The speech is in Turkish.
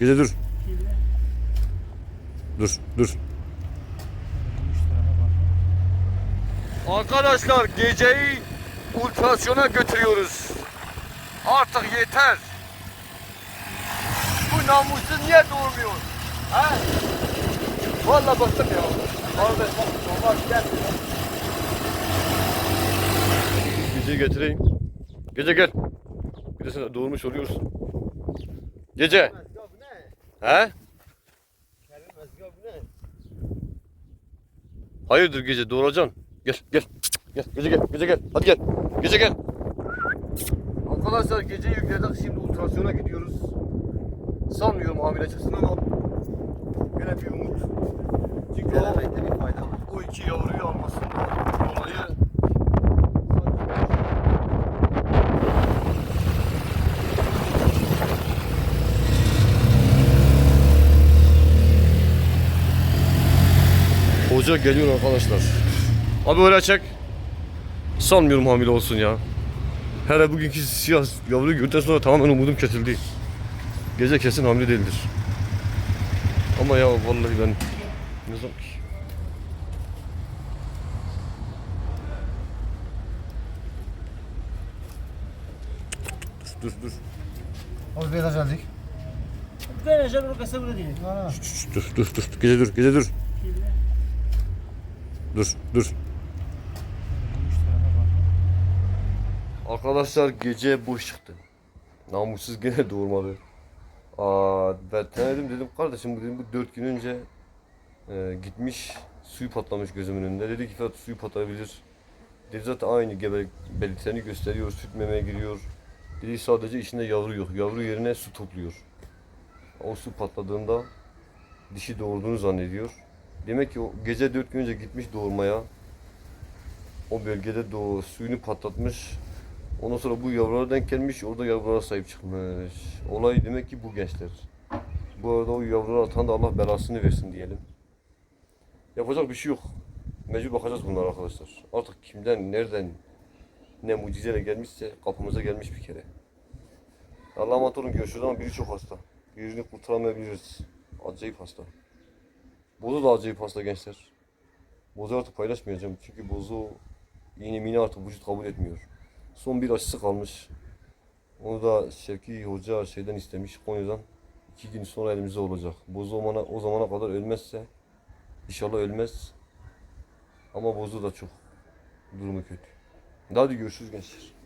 Gece dur. Dur dur. Arkadaşlar geceyi ultrasyona götürüyoruz. Artık yeter. Bu namussuz niye doğurmuyor? Ha? Vallahi bıktım ya. Kardeş bak normal gel. Geceyi getireyim. Gece gel. Bir de sen doğurmuş oluyorsun. Gece. He? Hayırdır gece doğuracaksın. Gel gel. Gel gece gel gece gel. Hadi gel. Gece gel. Arkadaşlar gece yükledik şimdi ultrasyona gidiyoruz. Sanmıyorum hamile çıksın ama yine bir umut. Çünkü o, bir fayda var. o iki yavruyu Hoca geliyor arkadaşlar. Abi öyle çek. Sanmıyorum hamile olsun ya. Hele bugünkü siyah yavruyu gördükten sonra tamamen umudum kesildi. Gece kesin hamile değildir. Ama ya vallahi ben ne zaman ki? Dur dur dur. Abi biraz geldik. Değil. Ha. Şşş, dur dur dur. Gece dur gece dur. Dur dur. Arkadaşlar gece boş çıktı. Namussuz gene doğurmadı. Aa, ben denedim dedim kardeşim bu dedim bu dört gün önce e, gitmiş suyu patlamış gözümün önünde. Dedi ki Fırat suyu patlayabilir. Dedi zaten aynı gebelik belirtilerini gösteriyor. Süt memeye giriyor. Dedi sadece içinde yavru yok. Yavru yerine su topluyor. O su patladığında dişi doğurduğunu zannediyor. Demek ki o gece dört gün önce gitmiş doğurmaya. O bölgede doğu suyunu patlatmış. Ondan sonra bu yavrulara denk gelmiş, orada yavrulara sahip çıkmış. Olay demek ki bu gençler. Bu arada o yavruları atan da Allah belasını versin diyelim. Yapacak bir şey yok. Mecbur bakacağız bunlara arkadaşlar. Artık kimden, nereden, ne mucizeyle gelmişse kapımıza gelmiş bir kere. Allah'a emanet olun görüşürüz ama biri çok hasta. Birini kurtaramayabiliriz. Acayip hasta. Bozu da acayip hasta gençler. Bozu artık paylaşmayacağım çünkü bozu iğne mini artık vücut kabul etmiyor. Son bir aşısı kalmış. Onu da Şevki Hoca şeyden istemiş Konya'dan. İki gün sonra elimizde olacak. Bozu o zamana, o zamana kadar ölmezse inşallah ölmez. Ama bozu da çok durumu kötü. Hadi görüşürüz gençler.